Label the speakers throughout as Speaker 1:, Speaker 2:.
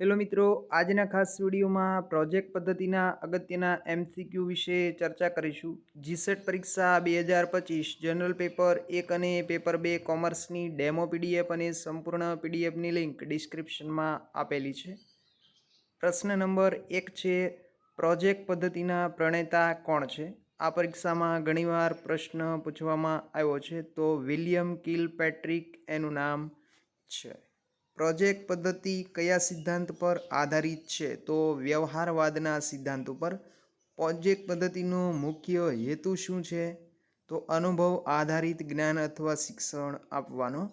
Speaker 1: Hello મિત્રો, આજના ખાસ વિડીયોમાં પ્રોજેક્ટ પદ્ધતિના અગત્યના એમસીક્યુ વિશે ચર્ચા કરીશું. જીસેટ પરીક્ષા બે હજાર પચીસ, જનરલ પેપર એક અને પેપર બે કોમર્સની ડેમો પીડીએફ અને સંપૂર્ણ પીડીએફની લિંક ડિસ્ક્રિપ્શનમાં આપેલી છે. પ્રશ્ન નંબર એક છે, પ્રોજેક્ટ પદ્ધતિના પ્રણેતા કોણ છે? આ પરીક્ષામાં ઘણીવાર પ્રશ્ન પૂછવામાં આવ્યો છે, તો વિલિયમ કિલ પેટ્રિક એનું નામ છે. પ્રોજેક્ટ પદ્ધતિ કયા સિદ્ધાંત પર આધારિત છે? તો વ્યવહારવાદના સિદ્ધાંત ઉપર પ્રોજેક્ટ પદ્ધતિનો મુખ્ય હેતુ શું છે? તો અનુભવ આધારિત જ્ઞાન અથવા શિક્ષણ આપવાનો.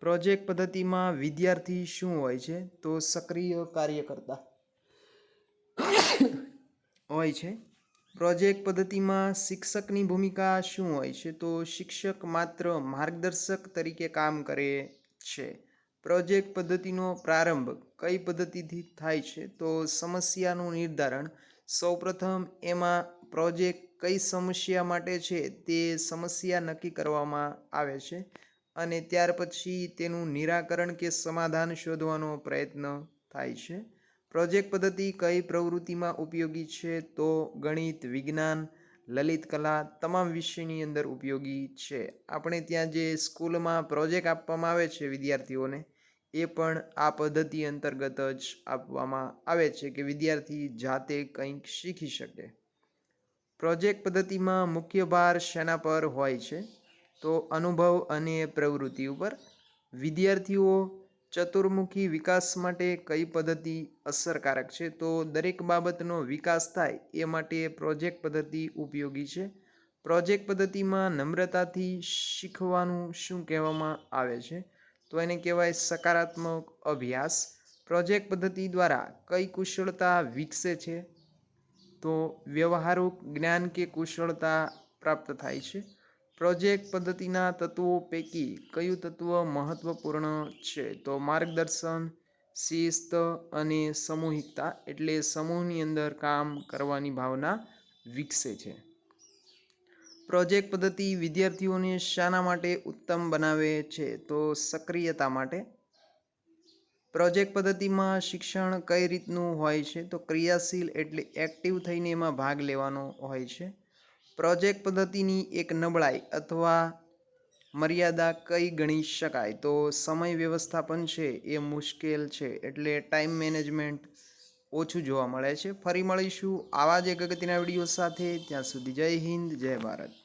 Speaker 1: પ્રોજેક્ટ પદ્ધતિમાં વિદ્યાર્થી શું હોય છે? તો સક્રિય કાર્યકર્તા હોય છે. પ્રોજેક્ટ પદ્ધતિમાં શિક્ષકની ભૂમિકા શું હોય છે? તો શિક્ષક માત્ર માર્ગદર્શક તરીકે કામ કરે છે. પ્રોજેક્ટ પદ્ધતિનો પ્રારંભ કઈ પદ્ધતિથી થાય છે? તો સમસ્યાનું નિર્ધારણ. સૌપ્રથમ એમાં પ્રોજેક્ટ કઈ સમસ્યા માટે છે તે સમસ્યા નક્કી કરવામાં આવે છે અને ત્યાર પછી તેનું નિરાકરણ કે સમાધાન શોધવાનો પ્રયત્ન થાય છે. પ્રોજેક્ટ પદ્ધતિ કઈ પ્રવૃત્તિમાં ઉપયોગી છે તો ગણિત, વિજ્ઞાન લલિત કલા તમામ વિષયની અંદર ઉપયોગી છે. આપણે ત્યાં જે સ્કૂલમાં પ્રોજેક્ટ આપવામાં આવે છે વિદ્યાર્થીઓને, એ પણ આ પદ્ધતિ અંતર્ગત જ આપવામાં આવે છે કે વિદ્યાર્થી જાતે કંઈક શીખી શકે. પ્રોજેક્ટ પદ્ધતિમાં મુખ્ય ભાર શેના પર હોય છે? તો અનુભવ અને પ્રવૃત્તિ ઉપર વિદ્યાર્થીઓ ચતુર્મુખી વિકાસ માટે કઈ પદ્ધતિ અસરકારક છે? તો દરેક બાબતનો વિકાસ થાય એ માટે પ્રોજેક્ટ પદ્ધતિ ઉપયોગી છે. પ્રોજેક્ટ પદ્ધતિમાં નમ્રતાથી શીખવાનું શું કહેવામાં આવે છે? તો એને કહેવાય સકારાત્મક અભ્યાસ. પ્રોજેક્ટ પદ્ધતિ દ્વારા કઈ કુશળતા વિકસે છે? તો વ્યવહારુક જ્ઞાન કે કુશળતા પ્રાપ્ત થાય છે. પ્રોજેક્ટ પદ્ધતિના તત્વો પૈકી કયું તત્વ મહત્વપૂર્ણ છે? તો માર્ગદર્શન, શિસ્ત અને સામૂહિકતા એટલે સમૂહની અંદર કામ કરવાની ભાવના વિકસે છે. પ્રોજેક્ટ પદ્ધતિ વિદ્યાર્થીઓને શાના માટે ઉત્તમ બનાવે છે, તો સક્રિયતા માટે? પ્રોજેક્ટ પદ્ધતિમાં શિક્ષણ કઈ રીતનું હોય છે? તો ક્રિયાશીલ એટલે એક્ટિવ થઈને એમાં ભાગ લેવાનો હોય છે. પ્રોજેક્ટ પદ્ધતિની એક નબળાઈ અથવા મર્યાદા કઈ ગણી શકાય? તો સમય વ્યવસ્થાપન છે એ મુશ્કેલ છે, એટલે ટાઈમ મેનેજમેન્ટ ઓછું જોવા મળે છે. ફરી મળીશું આવા જ એક અગત્યના વીડિયો સાથે. ત્યાં સુધી જય હિન્દ, જય ભારત.